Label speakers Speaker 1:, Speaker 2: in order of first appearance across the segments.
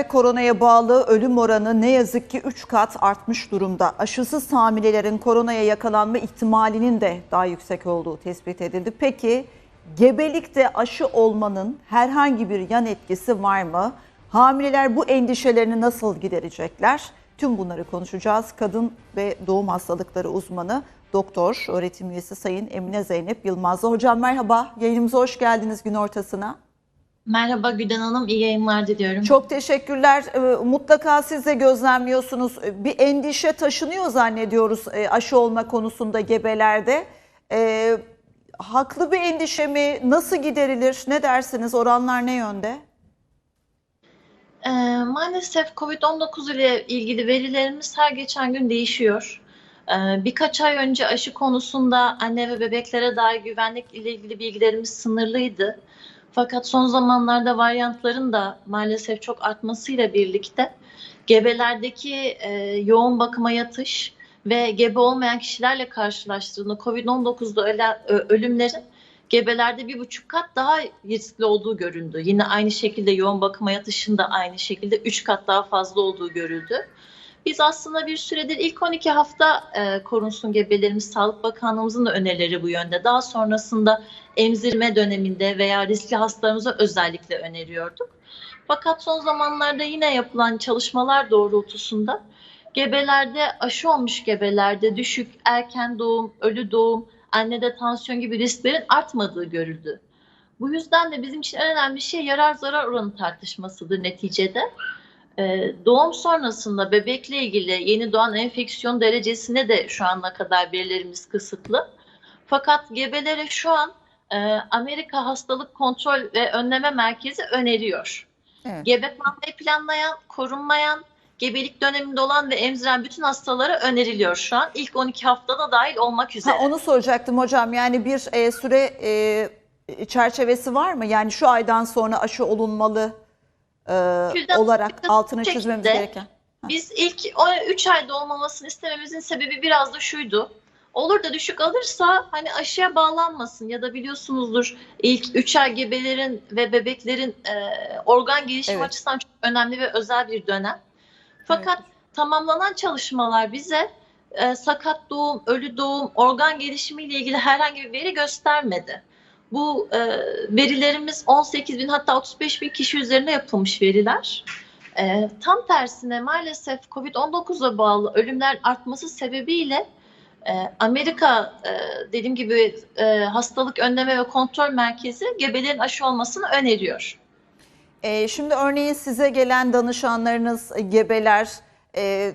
Speaker 1: Koronaya bağlı ölüm oranı ne yazık ki 3 kat artmış durumda. Aşısız hamilelerin koronaya yakalanma ihtimalinin de daha yüksek olduğu tespit edildi. Peki gebelikte aşı olmanın herhangi bir yan etkisi var mı? Hamileler bu endişelerini nasıl giderecekler? Tüm bunları konuşacağız. Kadın ve doğum hastalıkları uzmanı doktor, öğretim üyesi Sayın Emine Zeynep Yılmaz'la. Hocam merhaba, yayınımıza hoş geldiniz gün ortasına.
Speaker 2: Merhaba Güden Hanım, iyi yayınlar diliyorum.
Speaker 1: Çok teşekkürler. Ee, Mutlaka siz de gözlemliyorsunuz. Ee, Bir endişe taşınıyor zannediyoruz e, aşı olma konusunda gebelerde. Ee, haklı bir endişe mi? Nasıl giderilir? Ne dersiniz? Oranlar ne yönde?
Speaker 2: Maalesef COVID-19 ile ilgili verilerimiz her geçen gün değişiyor. Birkaç ay önce aşı konusunda anne ve bebeklere dair güvenlik ile ilgili bilgilerimiz sınırlıydı. Fakat son zamanlarda varyantların da maalesef çok artmasıyla birlikte gebelerdeki e, yoğun bakıma yatış ve gebe olmayan kişilerle karşılaştığında COVID-19'da ölen, ö- ölümlerin gebelerde bir buçuk kat daha riskli olduğu göründü. Yine aynı şekilde yoğun bakıma yatışında aynı şekilde üç kat daha fazla olduğu görüldü. Biz aslında bir süredir ilk 12 hafta e, korunsun gebelerimiz Sağlık Bakanlığımızın da önerileri bu yönde. Daha sonrasında emzirme döneminde veya riskli hastalarımıza özellikle öneriyorduk. Fakat son zamanlarda yine yapılan çalışmalar doğrultusunda gebelerde aşı olmuş gebelerde düşük erken doğum, ölü doğum, annede tansiyon gibi risklerin artmadığı görüldü. Bu yüzden de bizim için en önemli şey yarar zarar oranı tartışmasıdır neticede. Ee, doğum sonrasında bebekle ilgili yeni doğan enfeksiyon derecesine de şu ana kadar verilerimiz kısıtlı. Fakat gebelere şu an e, Amerika Hastalık Kontrol ve Önleme Merkezi öneriyor.
Speaker 1: Evet.
Speaker 2: Gebe kalmayı planlayan, korunmayan, gebelik döneminde olan ve emziren bütün hastalara öneriliyor şu an. İlk 12 haftada dahil olmak üzere.
Speaker 1: Ha, onu soracaktım hocam. Yani bir e, süre e, çerçevesi var mı? Yani şu aydan sonra aşı olunmalı e, olarak altını çizmemiz gereken.
Speaker 2: Biz ilk 3 ayda olmamasını istememizin sebebi biraz da şuydu. Olur da düşük alırsa hani aşıya bağlanmasın ya da biliyorsunuzdur ilk 3 ay gebelerin ve bebeklerin e, organ gelişimi
Speaker 1: Evet.
Speaker 2: açısından çok önemli ve özel bir dönem. Fakat tamamlanan çalışmalar bize e, sakat doğum, ölü doğum, organ gelişimiyle ilgili herhangi bir veri göstermedi. Bu e, verilerimiz 18 bin hatta 35 bin kişi üzerinde yapılmış veriler. E, tam tersine maalesef COVID-19'a bağlı ölümler artması sebebiyle e, Amerika e, dediğim gibi e, hastalık önleme ve kontrol merkezi gebelerin aşı olmasını öneriyor.
Speaker 1: E, şimdi örneğin size gelen danışanlarınız, e, gebeler, e,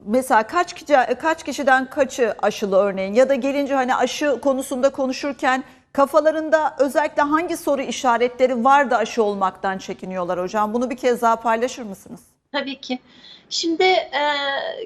Speaker 1: mesela kaç kişi, kaç kişiden kaçı aşılı örneğin ya da gelince hani aşı konusunda konuşurken kafalarında özellikle hangi soru işaretleri var da aşı olmaktan çekiniyorlar hocam? Bunu bir kez daha paylaşır mısınız?
Speaker 2: Tabii ki. Şimdi e,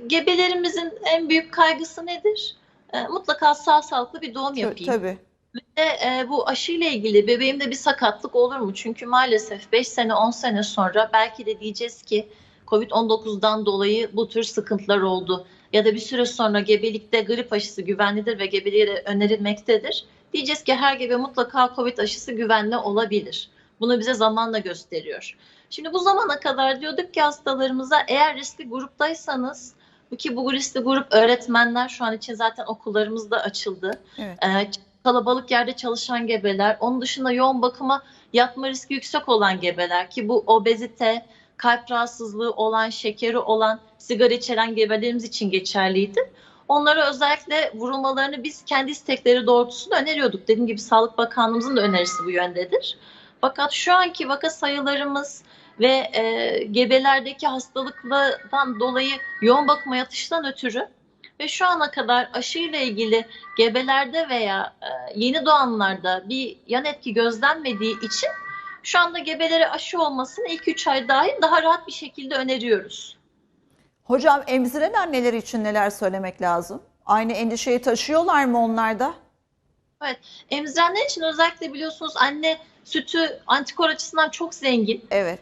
Speaker 2: gebelerimizin en büyük kaygısı nedir? E, mutlaka sağ sağlıklı bir doğum yapayım.
Speaker 1: Tabii.
Speaker 2: Ve e, bu aşıyla ilgili bebeğimde bir sakatlık olur mu? Çünkü maalesef 5 sene 10 sene sonra belki de diyeceğiz ki Covid-19'dan dolayı bu tür sıkıntılar oldu. Ya da bir süre sonra gebelikte grip aşısı güvenlidir ve gebeliğe önerilmektedir. Diyeceğiz ki her gebe mutlaka Covid aşısı güvenli olabilir. Bunu bize zamanla gösteriyor. Şimdi bu zamana kadar diyorduk ki hastalarımıza eğer riskli gruptaysanız ki bu riskli grup öğretmenler şu an için zaten okullarımız da açıldı.
Speaker 1: Evet.
Speaker 2: Ee, kalabalık yerde çalışan gebeler, onun dışında yoğun bakıma yatma riski yüksek olan gebeler ki bu obezite, kalp rahatsızlığı olan, şekeri olan, sigara içeren gebelerimiz için geçerliydi. Onlara özellikle vurulmalarını biz kendi istekleri doğrultusunda öneriyorduk. Dediğim gibi Sağlık Bakanlığımızın da önerisi bu yöndedir. Fakat şu anki vaka sayılarımız ve e, gebelerdeki hastalıklardan dolayı yoğun bakıma yatıştan ötürü ve şu ana kadar aşıyla ilgili gebelerde veya e, yeni doğanlarda bir yan etki gözlenmediği için şu anda gebelere aşı olmasını ilk 3 ay dahil daha rahat bir şekilde öneriyoruz.
Speaker 1: Hocam emziren anneler için neler söylemek lazım? Aynı endişeyi taşıyorlar mı onlar da?
Speaker 2: Emzirenler için özellikle biliyorsunuz anne sütü antikor açısından çok zengin.
Speaker 1: Evet.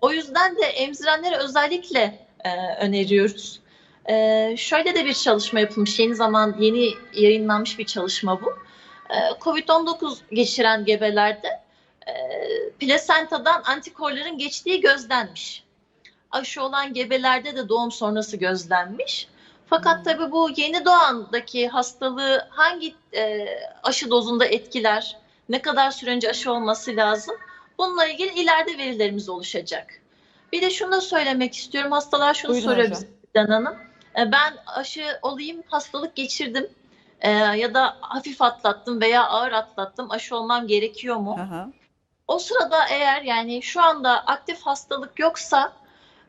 Speaker 2: O yüzden de emzirenlere özellikle e, öneriyoruz. E, şöyle de bir çalışma yapılmış. Yeni zaman yeni yayınlanmış bir çalışma bu. E, Covid-19 geçiren gebelerde e, plasentadan antikorların geçtiği gözlenmiş. Aşı olan gebelerde de doğum sonrası gözlenmiş. Fakat tabii bu yeni doğandaki hastalığı hangi e, aşı dozunda etkiler, ne kadar süre önce aşı olması lazım? Bununla ilgili ileride verilerimiz oluşacak. Bir de şunu da söylemek istiyorum. Hastalar şunu
Speaker 1: Buyurun
Speaker 2: soruyor Gülden Hanım. E, Ben aşı olayım, hastalık geçirdim e, ya da hafif atlattım veya ağır atlattım. Aşı olmam gerekiyor mu?
Speaker 1: Hı.
Speaker 2: O sırada eğer yani şu anda aktif hastalık yoksa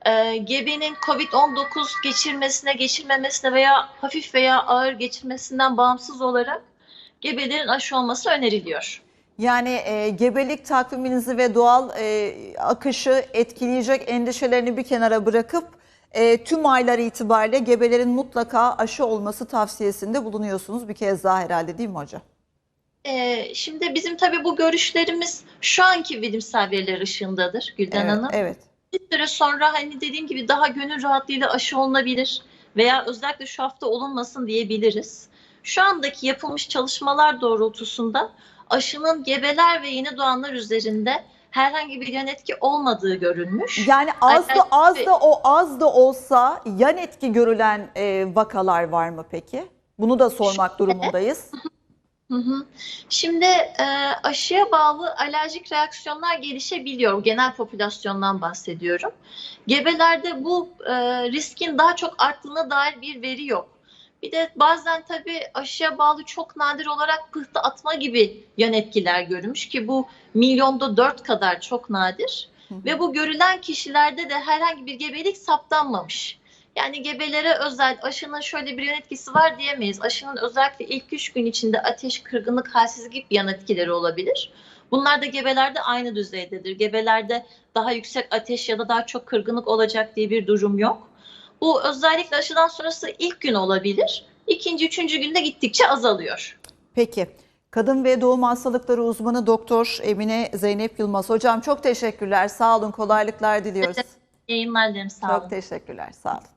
Speaker 2: e, gebenin COVID-19 geçirmesine, geçirmemesine veya hafif veya ağır geçirmesinden bağımsız olarak gebelerin aşı olması öneriliyor.
Speaker 1: Yani e, gebelik takviminizi ve doğal e, akışı etkileyecek endişelerini bir kenara bırakıp e, tüm aylar itibariyle gebelerin mutlaka aşı olması tavsiyesinde bulunuyorsunuz bir kez daha herhalde değil mi hocam?
Speaker 2: E, şimdi bizim tabii bu görüşlerimiz şu anki bilimsel veriler ışığındadır Gülden
Speaker 1: Evet,
Speaker 2: Hanım.
Speaker 1: evet.
Speaker 2: Bir süre sonra hani dediğim gibi daha gönül rahatlığıyla aşı olunabilir veya özellikle şu hafta olunmasın diyebiliriz. Şu andaki yapılmış çalışmalar doğrultusunda aşının gebeler ve yeni doğanlar üzerinde herhangi bir yan etki olmadığı görülmüş.
Speaker 1: Yani az da az da o az da olsa yan etki görülen e, vakalar var mı peki? Bunu da sormak durumundayız.
Speaker 2: Hı hı. Şimdi e, aşıya bağlı alerjik reaksiyonlar gelişebiliyor. Genel popülasyondan bahsediyorum. Gebelerde bu e, riskin daha çok arttığına dair bir veri yok. Bir de bazen tabii aşıya bağlı çok nadir olarak pıhtı atma gibi yan etkiler görülmüş ki bu milyonda dört kadar çok nadir.
Speaker 1: Hı hı.
Speaker 2: Ve bu görülen kişilerde de herhangi bir gebelik saptanmamış. Yani gebelere özel aşının şöyle bir yan etkisi var diyemeyiz. Aşının özellikle ilk üç gün içinde ateş, kırgınlık, halsizlik gibi yan etkileri olabilir. Bunlar da gebelerde aynı düzeydedir. Gebelerde daha yüksek ateş ya da daha çok kırgınlık olacak diye bir durum yok. Bu özellikle aşıdan sonrası ilk gün olabilir. İkinci, üçüncü günde gittikçe azalıyor.
Speaker 1: Peki. Kadın ve doğum hastalıkları uzmanı Doktor Emine Zeynep Yılmaz. Hocam çok teşekkürler. Sağ olun. Kolaylıklar diliyoruz.
Speaker 2: Yayınlar dilerim. Sağ olun.
Speaker 1: Çok teşekkürler. Sağ olun.